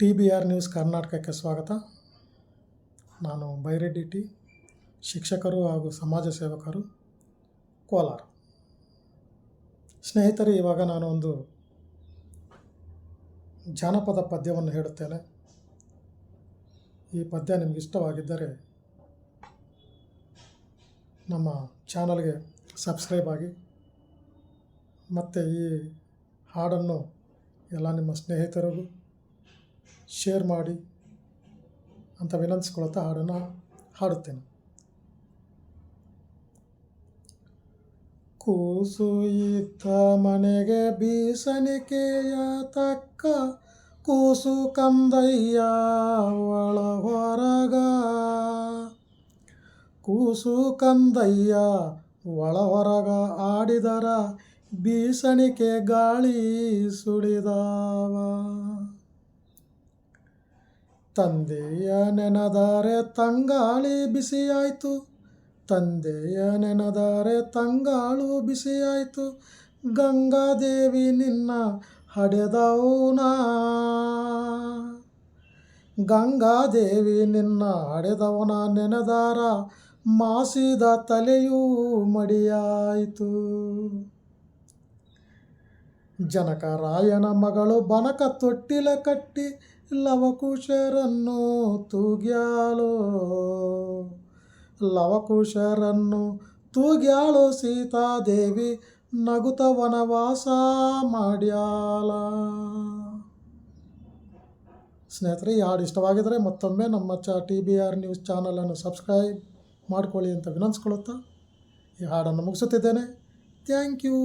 T B R news ಕರ್ನಾಟಕಕ್ಕೆ ಸ್ವಾಗತ. ನಾನು ಬೈರೆಡ್ಡಿ ಟಿ, ಶಿಕ್ಷಕರು ಹಾಗೂ ಸಮಾಜ ಸೇವಕರು ಕೋಲಾರ. ಸ್ನೇಹಿತರೆ, ಇವಾಗ ನಾನು ಒಂದು ಜಾನಪದ ಪದ್ಯವನ್ನು ಹೇಳುತ್ತೇನೆ. ಈ ಪದ್ಯ ನಿಮಗೆ ಇಷ್ಟವಾಗಿದ್ದರೆ ನಮ್ಮ ಚಾನಲ್ಗೆ ಸಬ್ಸ್ಕ್ರೈಬ್ ಆಗಿ, ಮತ್ತು ಈ ಹಾಡನ್ನು ಎಲ್ಲ ನಿಮ್ಮ ಸ್ನೇಹಿತರಿಗೂ ಶೇರ್ ಮಾಡಿ ಅಂತ ವಿನಂತಿಸ್ಕೊಳ್ತಾ ಹಾಡನ್ನು ಹಾಡುತ್ತೇನೆ. ಕೂಸು ಇತ್ತ ಮನೆಗೆ ಬೀಸಣಿಕೆಯ ತಕ್ಕ ಕೂಸು ಕಂದಯ್ಯ ಒಳ ಹೊರಗ. ಕೂಸು ಕಂದಯ್ಯ ಒಳ ಹೊರಗ ಆಡಿದರ ಬೀಸಣಿಕೆ ಗಾಳಿ ಸುಳಿದಾವ ತಂದೆಯ ನೆನೆದಾರೆ ತಂಗಾಳಿ ಬಿಸಿಯಾಯಿತು. ತಂದೆಯ ನೆನೆದಾರೆ ತಂಗಾಳು ಬಿಸಿಯಾಯಿತು. ಗಂಗಾದೇವಿ ನಿನ್ನ ಹಡೆದವನಾ ಗಂಗಾದೇವಿ ನಿನ್ನ ಹಡೆದವನ ನೆನೆದಾರ ಮಾಸಿದ ತಲೆಯೂ ಮಡಿಯಾಯಿತು. ಜನಕರಾಯನ ಮಗಳು ಬನಕ ತೊಟ್ಟಿಲ ಕಟ್ಟಿ ಲವಕುಶರನ್ನು ತೂಗ್ಯಾಳು. ಲವಕುಶರನ್ನು ತೂಗ್ಯಾಳು ಸೀತಾದೇವಿ ನಗುತ ವನವಾಸ ಮಾಡ್ಯಾಲ ಸ್ನೇಹಿತರೆ, ಈ ಹಾಡು ಇಷ್ಟವಾಗಿದ್ದರೆ ಮತ್ತೊಮ್ಮೆ ನಮ್ಮ ಚ ಟಿ ಬಿ ಆರ್ ನ್ಯೂಸ್ ಚಾನಲನ್ನು ಸಬ್ಸ್ಕ್ರೈಬ್ ಮಾಡ್ಕೊಳ್ಳಿ ಅಂತ ವಿನಂತಿಸ್ಕೊಳ್ಳುತ್ತಾ ಈ ಹಾಡನ್ನು ಮುಗಿಸುತ್ತಿದ್ದೇನೆ. Thank you.